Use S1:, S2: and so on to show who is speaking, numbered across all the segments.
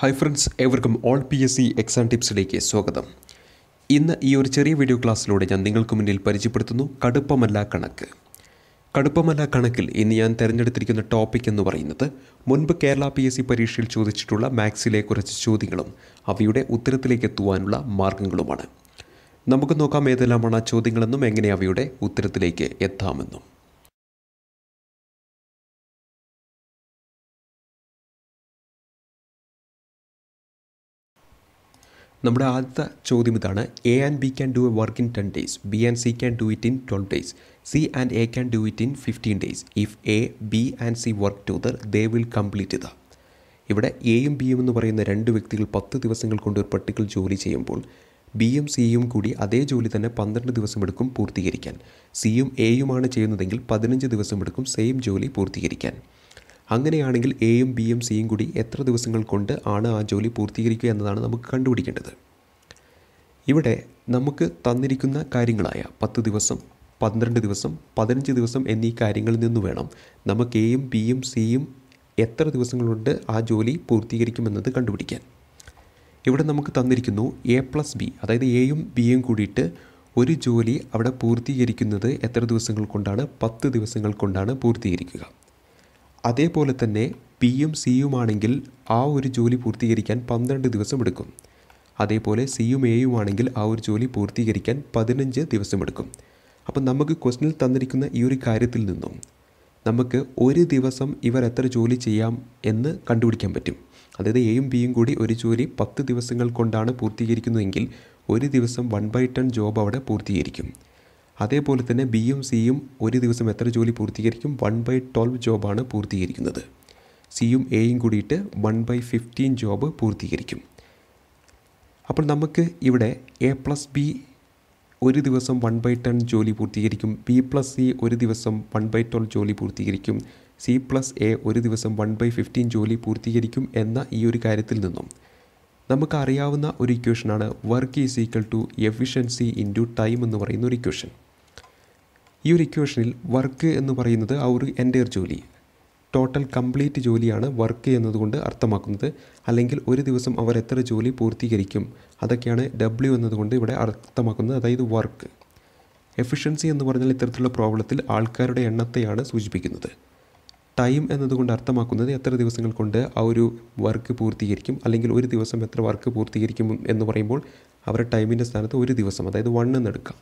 S1: Hi friends ഏവർക്കും all P S C exam ടിപ്സിലേക്ക് സ്വാഗതം. ഇന്ന് ഈ ഒരു ചെറിയ വീഡിയോ ക്ലാസ്സിലൂടെ ഞാൻ നിങ്ങൾക്ക് മുന്നിൽ പരിചയപ്പെടുത്തുന്നു കടുപ്പമല്ല കണക്ക്. കടുപ്പമല്ല കണക്കിൽ ഇന്ന് ഞാൻ തിരഞ്ഞെടുത്തിരിക്കുന്ന ടോപ്പിക് എന്ന് പറയുന്നത് മുൻപ് കേരള പി എസ് സി പരീക്ഷയിൽ ചോദിച്ചിട്ടുള്ള മാത്സിലെ കുറച്ച് ചോദ്യങ്ങളും അവയുടെ ഉത്തരത്തിലേക്ക് എത്തുവാനുള്ള മാർഗങ്ങളുമാണ്. നമുക്ക് നോക്കാം ഏതെല്ലാമാണ് ആ ചോദ്യങ്ങളെന്നും എങ്ങനെ അവയുടെ ഉത്തരത്തിലേക്ക് എത്താമെന്നും. നമ്മുടെ ആദ്യത്തെ ചോദ്യം ഇതാണ്. A and B can do a work in ten days B and C can do it in twelve days C and A can do it in fifteen days if A B and C work together they will complete ഇത്. ഇവിടെ എയും ബിയും എന്ന് പറയുന്ന രണ്ട് വ്യക്തികൾ പത്ത് ദിവസങ്ങൾ കൊണ്ട് ഒരു പർട്ടിക്കുലർ ജോലി ചെയ്യുമ്പോൾ ബിയും സിയും കൂടി അതേ ജോലി തന്നെ പന്ത്രണ്ട് ദിവസം എടുക്കും പൂർത്തീകരിക്കാൻ. സിയും എയുമാണ് ചെയ്യുന്നതെങ്കിൽ പതിനഞ്ച് ദിവസം എടുക്കും സെയിം ജോലി പൂർത്തീകരിക്കാൻ. അങ്ങനെയാണെങ്കിൽ എയും ബിയും സിയും കൂടി എത്ര ദിവസങ്ങൾ കൊണ്ട് ആണ് ആ ജോലി പൂർത്തീകരിക്കുക എന്നതാണ് നമുക്ക് കണ്ടുപിടിക്കേണ്ടത്. ഇവിടെ നമുക്ക് തന്നിരിക്കുന്ന കാര്യങ്ങളായ പത്ത് ദിവസം പന്ത്രണ്ട് ദിവസം പതിനഞ്ച് ദിവസം എന്നീ കാര്യങ്ങളിൽ നിന്ന് വേണം നമുക്ക് എയും ബിയും സിയും എത്ര ദിവസങ്ങൾ കൊണ്ട് ആ ജോലി പൂർത്തീകരിക്കുമെന്നത് കണ്ടുപിടിക്കാൻ. ഇവിടെ നമുക്ക് തന്നിരിക്കുന്നു എ പ്ലസ് ബി അതായത് എയും ബിയും കൂടിയിട്ട് ഒരു ജോലി അവിടെ പൂർത്തീകരിക്കുന്നത് എത്ര ദിവസങ്ങൾ കൊണ്ടാണ്? പത്ത് ദിവസങ്ങൾ കൊണ്ടാണ് പൂർത്തീകരിക്കുക. അതേപോലെ തന്നെ പിയും സിയും ആണെങ്കിൽ ആ ഒരു ജോലി പൂർത്തീകരിക്കാൻ പന്ത്രണ്ട് ദിവസം എടുക്കും. അതേപോലെ സിയും എയും ആണെങ്കിൽ ആ ഒരു ജോലി പൂർത്തീകരിക്കാൻ പതിനഞ്ച് ദിവസം എടുക്കും. അപ്പം നമുക്ക് ക്വസ്റ്റിനിൽ തന്നിരിക്കുന്ന ഈ ഒരു കാര്യത്തിൽ നിന്നും നമുക്ക് ഒരു ദിവസം ഇവർ എത്ര ജോലി ചെയ്യാം എന്ന് കണ്ടുപിടിക്കാൻ പറ്റും. അതായത് എയും ബിയും കൂടി ഒരു ജോലി പത്ത് ദിവസങ്ങൾ കൊണ്ടാണ് പൂർത്തീകരിക്കുന്നതെങ്കിൽ ഒരു ദിവസം വൺ ബൈ ടെൻ ജോബ് അവിടെ പൂർത്തീകരിക്കും. അതേപോലെ തന്നെ ബി ബിയും സിയും ഒരു ദിവസം എത്ര ജോലി പൂർത്തീകരിക്കും? വൺ ബൈ ട്വൽവ് ജോബാണ് പൂർത്തീകരിക്കുന്നത്. സിയും എയും കൂടിയിട്ട് വൺ ബൈ ഫിഫ്റ്റീൻ ജോബ് പൂർത്തീകരിക്കും. അപ്പോൾ നമുക്ക് ഇവിടെ എ പ്ലസ് ബി ഒരു ദിവസം വൺ ബൈ ടെൻ ജോലി പൂർത്തീകരിക്കും. ബി പ്ലസ് സി ഒരു ദിവസം വൺ ബൈ ട്വൽവ് ജോലി പൂർത്തീകരിക്കും. സി പ്ലസ് എ ഒരു ദിവസം വൺ ബൈ ഫിഫ്റ്റീൻ ജോലി പൂർത്തീകരിക്കും എന്ന ഈ ഒരു കാര്യത്തിൽ നിന്നും നമുക്കറിയാവുന്ന ഒരു ഇക്വേഷനാണ് work is equal to efficiency into time എന്ന് പറയുന്ന ഒരു ഇക്വേഷൻ ഈ ഒരു ഇക്വേഷനിൽ വർക്ക് എന്ന് പറയുന്നത് ആ ഒരു എന്റെ ജോലി. ടോട്ടൽ കംപ്ലീറ്റ് ജോലിയാണ് വർക്ക് എന്നതുകൊണ്ട് അർത്ഥമാക്കുന്നത്. അല്ലെങ്കിൽ ഒരു ദിവസം അവർ എത്ര ജോലി പൂർത്തീകരിക്കും അതൊക്കെയാണ് ഡബ്ല്യു എന്നതുകൊണ്ട് ഇവിടെ അർത്ഥമാക്കുന്നത്. അതായത് വർക്ക് എഫിഷ്യൻസി എന്ന് പറഞ്ഞാൽ ഇത്തരത്തിലുള്ള പ്രോബ്ലത്തിൽ ആൾക്കാരുടെ എണ്ണത്തെയാണ് സൂചിപ്പിക്കുന്നത്. ടൈം എന്നതുകൊണ്ട് അർത്ഥമാക്കുന്നത് എത്ര ദിവസങ്ങൾ കൊണ്ട് ആ ഒരു വർക്ക് പൂർത്തീകരിക്കും അല്ലെങ്കിൽ ഒരു ദിവസം എത്ര വർക്ക് പൂർത്തീകരിക്കും എന്ന് പറയുമ്പോൾ അവരുടെ ടൈമിന്റെ സ്ഥാനത്ത് ഒരു ദിവസം അതായത് വൺ എന്ന് എടുക്കാം.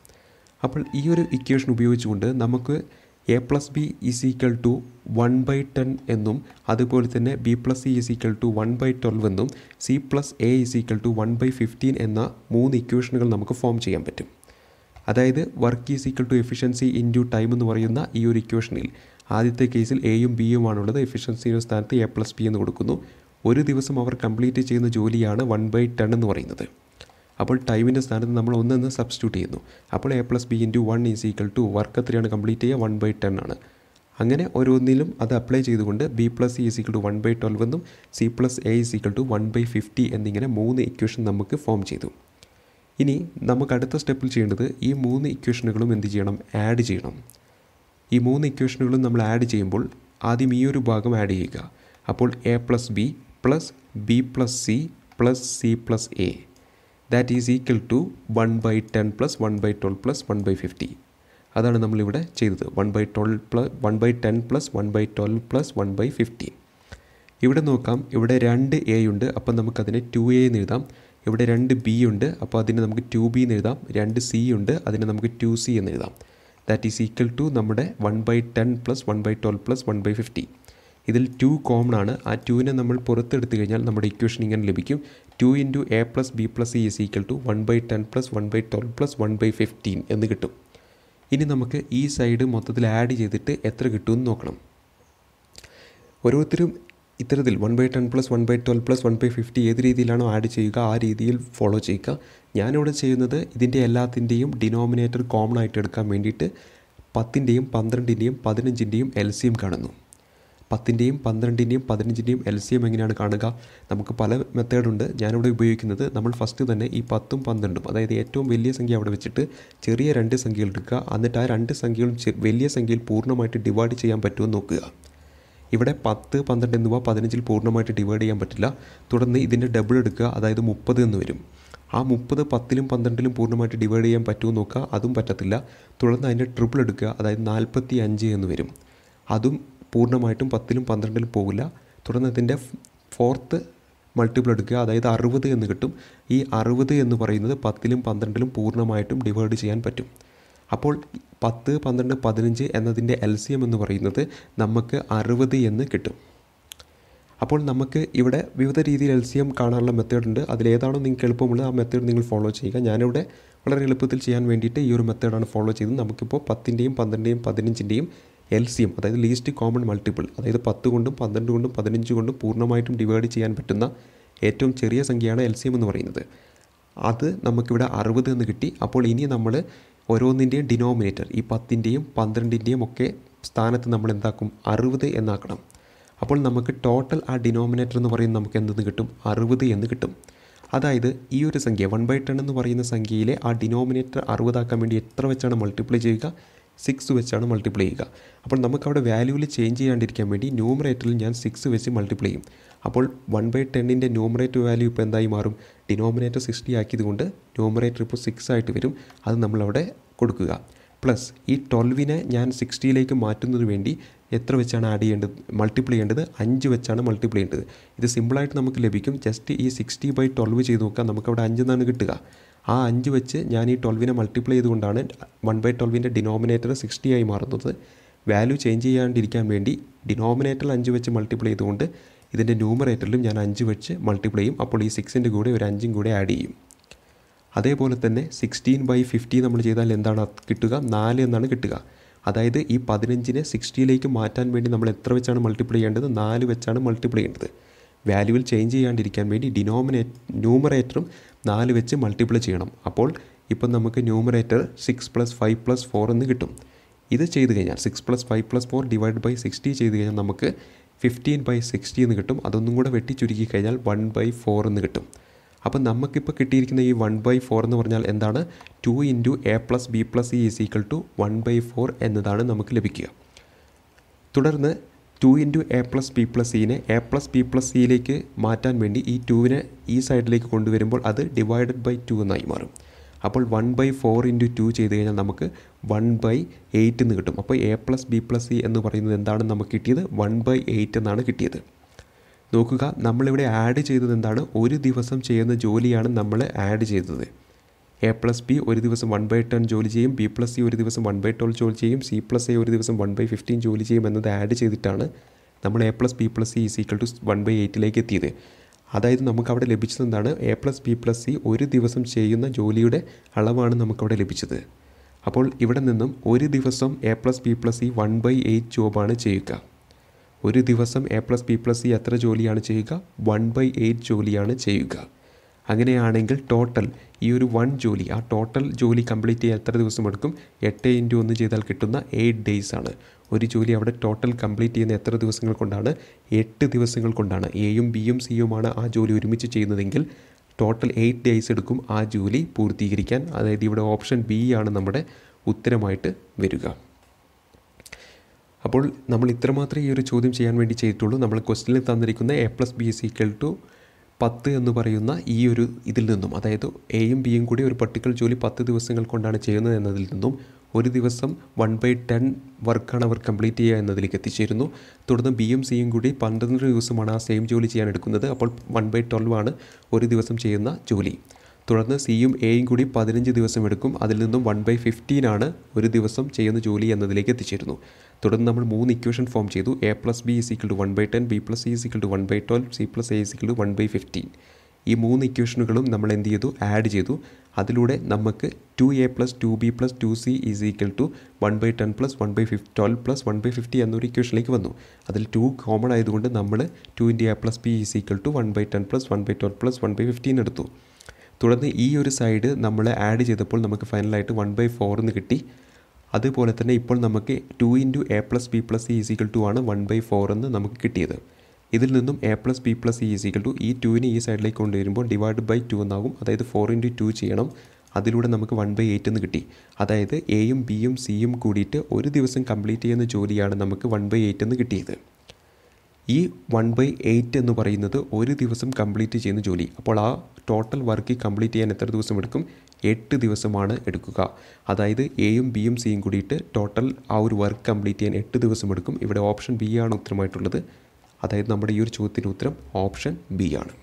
S1: അപ്പോൾ ഈ ഒരു ഇക്വേഷൻ ഉപയോഗിച്ചുകൊണ്ട് നമുക്ക് A plus B is equal to one by ten എന്നും അതുപോലെ തന്നെ B plus C is equal to one by twelve എന്നും C plus A is equal to one by fifteen എന്ന മൂന്ന് ഇക്വേഷനുകൾ നമുക്ക് ഫോം ചെയ്യാൻ പറ്റും. അതായത് work is equal to efficiency into time എന്ന് പറയുന്ന ഈ ഒരു ഇക്വേഷനിൽ ആദ്യത്തെ കേസിൽ എയും ബിയും ആണുള്ളത്. എഫിഷ്യൻസിയുടെ സ്ഥാനത്ത് എ പ്ലസ് ബി എന്ന് കൊടുക്കുന്നു. ഒരു ദിവസം അവർ കംപ്ലീറ്റ് ചെയ്യുന്ന ജോലിയാണ് വൺ ബൈ ടെൻ എന്ന് പറയുന്നത്. അപ്പോൾ ടൈമിന്റെ സ്ഥാനത്ത് നമ്മൾ ഒന്നെന്ന് സബ്സ്റ്റിറ്റ്യൂട്ട് ചെയ്യുന്നു. അപ്പോൾ A plus B into one is equal to work എത്രയാണ് കംപ്ലീറ്റ് ചെയ്യുക? വൺ ബൈ ടെൻ ആണ്. അങ്ങനെ ഓരോന്നിലും അത് അപ്ലൈ ചെയ്തുകൊണ്ട് B plus C is equal to one by twelve എന്നും C plus A is equal to one by fifty എന്നിങ്ങനെ മൂന്ന് ഇക്വേഷൻ നമുക്ക് ഫോം ചെയ്തു. ഇനി നമുക്ക് അടുത്ത സ്റ്റെപ്പിൽ ചെയ്യേണ്ടത് ഈ മൂന്ന് ഇക്വേഷനുകളും എന്ത് ചെയ്യണം? ആഡ് ചെയ്യണം. ഈ മൂന്ന് ഇക്വേഷനുകളും നമ്മൾ ആഡ് ചെയ്യുമ്പോൾ ആദ്യം ഈ ഒരു ഭാഗം ആഡ് ചെയ്യുക. അപ്പോൾ A plus B plus B plus C plus C plus A that is equal to one by ten plus one by twelve plus one by fifty അതാണ് നമ്മളിവിടെ ചെയ്തത്. One by twelve plus one by ten plus one by twelve plus one by fifteen ഇവിടെ നോക്കാം. ഇവിടെ രണ്ട് A ഉണ്ട്. അപ്പം നമുക്കതിനെ ടു എ എന്ന് എഴുതാം. ഇവിടെ രണ്ട് ബി ഉണ്ട്. അപ്പോൾ അതിനെ നമുക്ക് ടു ബി എന്ന് എഴുതാം. രണ്ട് സി ഉണ്ട്. അതിനെ നമുക്ക് ടു സി എന്ന് എഴുതാം. ദാറ്റ് ഈസ് ഈക്വൽ ടു നമ്മുടെ one by ten plus one by twelve plus one by fifty ഇതിൽ ടു കോമൺ ആണ്. ആ ടുവിനെ നമ്മൾ പുറത്തെടുത്ത് കഴിഞ്ഞാൽ നമ്മുടെ ഇക്വേഷൻ ഇങ്ങനെ ലഭിക്കും. Two into A plus B plus C is equal to one by ten plus one by twelve plus one by fifteen എന്ന് കിട്ടും. ഇനി നമുക്ക് ഈ സൈഡ് മൊത്തത്തിൽ ആഡ് ചെയ്തിട്ട് എത്ര കിട്ടുമെന്ന് നോക്കണം. ഓരോരുത്തരും ഇത്തരത്തിൽ one by ten plus one by twelve plus one by fifty ഏത് രീതിയിലാണോ ആഡ് ചെയ്യുക ആ രീതിയിൽ ഫോളോ ചെയ്യുക. ഞാനിവിടെ ചെയ്യുന്നത് ഇതിന്റെ എല്ലാത്തിന്റെയും ഡിനോമിനേറ്റർ കോമൺ ആയിട്ട് എടുക്കാൻ വേണ്ടിയിട്ട് പത്തിന്റെയും പന്ത്രണ്ടിന്റെയും പതിനഞ്ചിന്റെയും എൽ സിയും കാണുന്നു. പത്തിന്റെയും പന്ത്രണ്ടിന്റെയും പതിനഞ്ചിന്റെയും എൽ സി എം എങ്ങനെയാണ് കാണുക? നമുക്ക് പല മെത്തേഡുണ്ട്. ഞാനിവിടെ ഉപയോഗിക്കുന്നത് നമ്മൾ ഫസ്റ്റ് തന്നെ ഈ പത്തും പന്ത്രണ്ടും അതായത് ഏറ്റവും വലിയ സംഖ്യ അവിടെ വെച്ചിട്ട് ചെറിയ രണ്ട് സംഖ്യകൾ എടുക്കുക. എന്നിട്ട് ആ രണ്ട് സംഖ്യകളും വലിയ സംഖ്യയിൽ പൂർണമായിട്ട് ഡിവൈഡ് ചെയ്യാൻ പറ്റുമെന്ന് നോക്കുക. ഇവിടെ പത്ത് പന്ത്രണ്ട് എന്നിവ പതിനഞ്ചിൽ പൂർണമായിട്ട് ഡിവൈഡ് ചെയ്യാൻ പറ്റില്ല. തുടർന്ന് ഇതിന്റെ ഡബിൾ എടുക്കുക അതായത് മുപ്പത് എന്ന് വരും. ആ മുപ്പത് പത്തിലും പന്ത്രണ്ടിലും പൂർണമായിട്ട് ഡിവൈഡ് ചെയ്യാൻ പറ്റുമോ നോക്കുക. അതും പറ്റത്തില്ല. തുടർന്ന് അതിന്റെ ട്രിപ്പിൾ എടുക്കുക അതായത് നാൽപ്പത്തി അഞ്ച് എന്ന് വരും. അതും പൂർണമായിട്ടും പത്തിലും പന്ത്രണ്ടിലും പോകില്ല തുടർന്ന് ഇതിന്റെ ഫോർത്ത് മൾട്ടിപ്പിൾ എടുക്കുക. അതായത് അറുപത് എന്ന് കിട്ടും. ഈ അറുപത് എന്ന് പറയുന്നത് പത്തിലും പന്ത്രണ്ടിലും പൂർണമായിട്ടും ഡിവൈഡ് ചെയ്യാൻ പറ്റും. അപ്പോൾ പത്ത് പന്ത്രണ്ട് പതിനഞ്ച് എന്നതിന്റെ എൽ സി എം എന്ന് പറയുന്നത് നമുക്ക് അറുപത് എന്ന് കിട്ടും. അപ്പോൾ നമുക്ക് ഇവിടെ വിവിധ രീതിയിൽ എൽ സി എം കാണാനുള്ള മെത്തേഡ് ഉണ്ട്. അതിലേതാണോ നിങ്ങൾക്ക് എളുപ്പമുള്ളത് ആ മെത്തേഡ് നിങ്ങൾ ഫോളോ ചെയ്യുക. ഞാനിവിടെ വളരെ എളുപ്പത്തിൽ ചെയ്യാൻ വേണ്ടിയിട്ട് ഈ ഒരു മെത്തേഡാണ് ഫോളോ ചെയ്തത്. നമുക്കിപ്പോൾ പത്തിന്റെയും പന്ത്രണ്ടിന്റെയും പതിനഞ്ചിന്റെയും എൽ സി എം അതായത് ലീസ്റ്റ് കോമൺ മൾട്ടിപ്പിൾ അതായത് പത്ത് കൊണ്ടും പന്ത്രണ്ട് കൊണ്ടും പതിനഞ്ച് കൊണ്ടും പൂർണമായിട്ടും ഡിവൈഡ് ചെയ്യാൻ പറ്റുന്ന ഏറ്റവും ചെറിയ സംഖ്യയാണ് എൽ സി എം എന്ന് പറയുന്നത്. അത് നമുക്കിവിടെ അറുപത് എന്ന് കിട്ടി. അപ്പോൾ ഇനി നമ്മൾ ഓരോന്നിന്റെയും ഡിനോമിനേറ്റർ ഈ പത്തിന്റെയും പന്ത്രണ്ടിന്റെയും ഒക്കെ സ്ഥാനത്ത് നമ്മൾ എന്താക്കും? അറുപത് എന്നാക്കണം. അപ്പോൾ നമുക്ക് ടോട്ടൽ ആ ഡിനോമിനേറ്റർ എന്ന് പറയുന്നത് നമുക്ക് എന്തെന്ന് കിട്ടും? അറുപത് എന്ന് കിട്ടും. അതായത് ഈ ഒരു സംഖ്യ വൺ ബൈ ടെൻ എന്ന് പറയുന്ന സംഖ്യയിലെ ആ ഡിനോമിനേറ്റർ അറുപതാക്കാൻ വേണ്ടി എത്ര വെച്ചാണ് മൾട്ടിപ്ലൈ ചെയ്യുക? സിക്സ് വെച്ചാണ് മൾട്ടിപ്ലൈ ചെയ്യുക. അപ്പോൾ നമുക്ക് അവിടെ വാല്യൂവിൽ ചേഞ്ച് ചെയ്യാണ്ടിരിക്കാൻ വേണ്ടി ന്യൂമറേറ്ററിൽ ഞാൻ സിക്സ് വെച്ച് മൾട്ടിപ്ലൈ ചെയ്യും. അപ്പോൾ വൺ ബൈ ടെന്നിന്റെ ന്യൂമറേറ്റർ വാല്യൂ ഇപ്പോൾ എന്തായി മാറും? ഡിനോമിനേറ്റർ സിക്സ്റ്റി ആക്കിയത് കൊണ്ട് ന്യൂമറേറ്റർ ഇപ്പോൾ സിക്സ് ആയിട്ട് വരും. അത് നമ്മളവിടെ കൊടുക്കുക. പ്ലസ് ഈ ട്വൽവിനെ ഞാൻ സിക്സ്റ്റിയിലേക്ക് മാറ്റുന്നതിന് വേണ്ടി എത്ര വെച്ചാണ് ആഡ് ചെയ്യേണ്ടത്? മൾട്ടിപ്ലൈ ചെയ്യേണ്ടത്? അഞ്ച് വെച്ചാണ് മൾട്ടിപ്ലൈ ചെയ്യേണ്ടത്. ഇത് സിമ്പിളായിട്ട് നമുക്ക് ലഭിക്കും. ജസ്റ്റ് ഈ സിക്സ്റ്റി ബൈ ട്വൽവ് ചെയ്ത് നോക്കാം. നമുക്കവിടെ അഞ്ചെന്നാണ് കിട്ടുക. ആ അഞ്ച് വെച്ച് ഞാൻ ഈ ട്വൽവിനെ മൾട്ടിപ്ലൈ ചെയ്തുകൊണ്ടാണ് വൺ ബൈ ട്വൽവിന്റെ ഡിനോമിനേറ്റർ സിക്സ്റ്റി ആയി മാറുന്നത്. വാല്യൂ ചേഞ്ച് ചെയ്യാണ്ടിരിക്കാൻ വേണ്ടി ഡിനോമിനേറ്ററിൽ അഞ്ച് വെച്ച് മൾട്ടിപ്ലൈ ചെയ്തുകൊണ്ട് ഇതിന്റെ ന്യൂമറേറ്ററിലും ഞാൻ അഞ്ച് വെച്ച് മൾട്ടിപ്ലൈ ചെയ്യും. അപ്പോൾ ഈ സിക്സിന്റെ കൂടെ ഒരു അഞ്ചും കൂടെ ആഡ് ചെയ്യും. അതേപോലെ തന്നെ സിക്സ്റ്റീൻ ബൈ ഫിഫ്റ്റി നമ്മൾ ചെയ്താൽ എന്താണ് കിട്ടുക? നാല് എന്നാണ് കിട്ടുക. അതായത് ഈ പതിനഞ്ചിനെ സിക്സ്റ്റിയിലേക്ക് മാറ്റാൻ വേണ്ടി നമ്മൾ എത്ര വെച്ചാണ് മൾട്ടിപ്ലൈ ചെയ്യേണ്ടത്? നാല് വെച്ചാണ് മൾട്ടിപ്ലൈ ചെയ്യേണ്ടത്. വാല്യൂവിൽ ചേഞ്ച് ചെയ്യാണ്ടിരിക്കാൻ വേണ്ടി ഡിനോമിനേറ്റ് ന്യൂമറേറ്ററും നാല് വെച്ച് മൾട്ടിപ്ലൈ ചെയ്യണം. അപ്പോൾ ഇപ്പം നമുക്ക് numerator six plus five plus four എന്ന് കിട്ടും. ഇത് ചെയ്ത് കഴിഞ്ഞാൽ six plus five plus four divide by sixty ചെയ്ത് കഴിഞ്ഞാൽ നമുക്ക് ഫിഫ്റ്റീൻ ബൈ സിക്സ്റ്റി എന്ന് കിട്ടും. അതൊന്നും കൂടെ വെട്ടി ചുരുക്കി കഴിഞ്ഞാൽ വൺ ബൈ ഫോർ എന്ന് കിട്ടും. അപ്പം നമുക്കിപ്പോൾ കിട്ടിയിരിക്കുന്ന ഈ വൺ ബൈ ഫോർ എന്ന് പറഞ്ഞാൽ എന്താണ്? Two into A plus B plus E is equal to one by four എന്നതാണ് നമുക്ക് ലഭിക്കുക. തുടർന്ന് two into A plus B plus സിനെ A plus B plus സിയിലേക്ക് മാറ്റാൻ വേണ്ടി ഈ ടുവിനെ ഈ സൈഡിലേക്ക് കൊണ്ടുവരുമ്പോൾ അത് ഡിവൈഡഡ് ബൈ ടു എന്നായി മാറും. അപ്പോൾ one by four into two ചെയ്ത് കഴിഞ്ഞാൽ നമുക്ക് വൺ ബൈ എയ്റ്റ് എന്ന് കിട്ടും. അപ്പോൾ A plus B plus C എന്ന് പറയുന്നത് എന്താണ് നമുക്ക് കിട്ടിയത്? വൺ ബൈ എയ്റ്റ് എന്നാണ് കിട്ടിയത്. നോക്കുക നമ്മളിവിടെ ആഡ് ചെയ്തത് എന്താണ്? ഒരു ദിവസം ചെയ്യുന്ന ജോലിയാണ് നമ്മൾ ആഡ് ചെയ്തത്. എ പ്ലസ് ബി ഒരു ദിവസം വൺ ബൈ ടെൻ ജോലി ചെയ്യും. ബി പ്ലസ് സി ഒരു ദിവസം വൺ ബൈ ട്വൽവ് ജോലി ചെയ്യും. സി പ്ലസ് എ ഒരു ദിവസം വൺ ബൈ ഫിഫ്റ്റീൻ ജോലി ചെയ്യും എന്നത് ആഡ് ചെയ്തിട്ടാണ് നമ്മൾ A plus B plus C is equal to one by എയ്റ്റിലേക്ക് എത്തിയത്. അതായത് നമുക്ക് അവിടെ ലഭിച്ചത് എന്താണ്? A plus B plus C ഒരു ദിവസം ചെയ്യുന്ന ജോലിയുടെ അളവാണ് നമുക്കവിടെ ലഭിച്ചത്. അപ്പോൾ ഇവിടെ നിന്നും ഒരു ദിവസം A plus B plus C one by eight ജോബാണ് ചെയ്യുക. ഒരു ദിവസം A plus B plus C എത്ര ജോലിയാണ് ചെയ്യുക? വൺ ബൈ എയ്റ്റ് ജോലിയാണ് ചെയ്യുക. അങ്ങനെയാണെങ്കിൽ ടോട്ടൽ ഈ ഒരു വൺ ജോലി ആ ടോട്ടൽ ജോലി കംപ്ലീറ്റ് ചെയ്യാൻ എത്ര ദിവസം എടുക്കും? എട്ട് ഇന്റു ഒന്ന് ചെയ്താൽ കിട്ടുന്ന എയ്റ്റ് ഡേയ്സ് ആണ്. ഒരു ജോലി അവിടെ ടോട്ടൽ കംപ്ലീറ്റ് ചെയ്യുന്ന എത്ര ദിവസങ്ങൾ കൊണ്ടാണ്? എട്ട് ദിവസങ്ങൾ കൊണ്ടാണ്. എയും ബിയും സിയുമാണ് ആ ജോലി ഒരുമിച്ച് ചെയ്യുന്നതെങ്കിൽ ടോട്ടൽ എയ്റ്റ് ഡേയ്സ് എടുക്കും ആ ജോലി പൂർത്തീകരിക്കാൻ. അതായത് ഇവിടെ ഓപ്ഷൻ ബി ആണ് നമ്മുടെ ഉത്തരമായിട്ട് വരിക. അപ്പോൾ നമ്മൾ ഇത്രമാത്രമേ ഈ ഒരു ചോദ്യം ചെയ്യാൻ വേണ്ടി ചെയ്തിട്ടുള്ളൂ. നമ്മൾ ക്വസ്റ്റിനിൽ തന്നിരിക്കുന്ന A plus B is equal to പത്ത് എന്ന് പറയുന്ന ഈ ഒരു ഇതിൽ നിന്നും അതായത് എയും ബിയും കൂടി ഒരു പർട്ടിക്കുലർ ജോലി പത്ത് ദിവസങ്ങൾ കൊണ്ടാണ് ചെയ്യുന്നത് എന്നതിൽ നിന്നും ഒരു ദിവസം വൺ ബൈ ടെൻ വർക്കാണ് അവർ കംപ്ലീറ്റ് ചെയ്യുക എന്നതിലേക്ക് എത്തിച്ചേരുന്നു. തുടർന്ന് ബിയും സിയും കൂടി പന്ത്രണ്ട് ദിവസമാണ് ആ സെയിം ജോലി ചെയ്യാൻ എടുക്കുന്നത്. അപ്പോൾ വൺ ബൈ ട്വൽവ് ആണ് ഒരു ദിവസം ചെയ്യുന്ന ജോലി. തുടർന്ന് സിയും എയും കൂടി പതിനഞ്ച് ദിവസം എടുക്കും അതിൽ നിന്നും വൺ ബൈ ഫിഫ്റ്റീൻ ആണ് ഒരു ദിവസം ചെയ്യുന്ന ജോലി എന്നതിലേക്ക് എത്തിച്ചേരുന്നു തുടർന്ന് നമ്മൾ മൂന്ന് ഇക്വേഷൻ ഫോം ചെയ്തു A plus B is equal to one by ten B plus C is equal to one by twelve C plus A is equal to one by fifteen ഈ മൂന്ന് ഇക്വേഷനുകളും നമ്മൾ എന്ത് ചെയ്തു ആഡ് ചെയ്തു അതിലൂടെ നമുക്ക് two A plus two B plus two C is equal to one by ten plus one by ഫിഫ് twelve plus one by fifty എന്നൊരു ഇക്വേഷനിലേക്ക് വന്നു അതിൽ ടു കോമൺ ആയതുകൊണ്ട് നമ്മൾ two into A plus B is equal to one by ten plus one by twelve plus one by fifteen എടുത്തു തുടർന്ന് ഈ ഒരു സൈഡ് നമ്മൾ ആഡ് ചെയ്തപ്പോൾ നമുക്ക് ഫൈനലായിട്ട് വൺ ബൈ ഫോർ എന്ന് കിട്ടി. അതുപോലെ തന്നെ ഇപ്പോൾ നമുക്ക് two into A plus B plus C is equal to ആണ് വൺ ബൈ ഫോർ എന്ന് നമുക്ക് കിട്ടിയത്. ഇതിൽ നിന്നും A plus B plus C is equal to ഈ ടുവിനെ ഈ സൈഡിലേക്ക് കൊണ്ടുവരുമ്പോൾ ഡിവൈഡ് ബൈ ടു എന്നാകും. അതായത് ഫോർ ഇന്റു ടു ചെയ്യണം. അതിലൂടെ നമുക്ക് വൺ ബൈ എയ്റ്റ് എന്ന് കിട്ടി. അതായത് എയും ബിയും സിയും കൂടിയിട്ട് ഒരു ദിവസം കംപ്ലീറ്റ് ചെയ്യുന്ന ജോലിയാണ് നമുക്ക് വൺ ബൈ എയ്റ്റ് എന്ന് കിട്ടിയത്. ഈ വൺ ബൈ എയ്റ്റ് എന്ന് പറയുന്നത് ഒരു ദിവസം കംപ്ലീറ്റ് ചെയ്യുന്ന ജോലി. അപ്പോൾ ആ ടോട്ടൽ വർക്ക് കംപ്ലീറ്റ് ചെയ്യാൻ എത്ര ദിവസം എടുക്കും? എട്ട് ദിവസമാണ് എടുക്കുക. അതായത് എയും ബിയും സിയും കൂടിയിട്ട് ടോട്ടൽ ആ ഒരു വർക്ക് കംപ്ലീറ്റ് ചെയ്യാൻ എട്ട് ദിവസം എടുക്കും. ഇവിടെ ഓപ്ഷൻ ബി ആണ് ഉത്തരമായിട്ടുള്ളത്. അതായത് നമ്മുടെ ഈ ഒരു ചോദ്യത്തിന്റെ ഉത്തരം ഓപ്ഷൻ ബി ആണ്.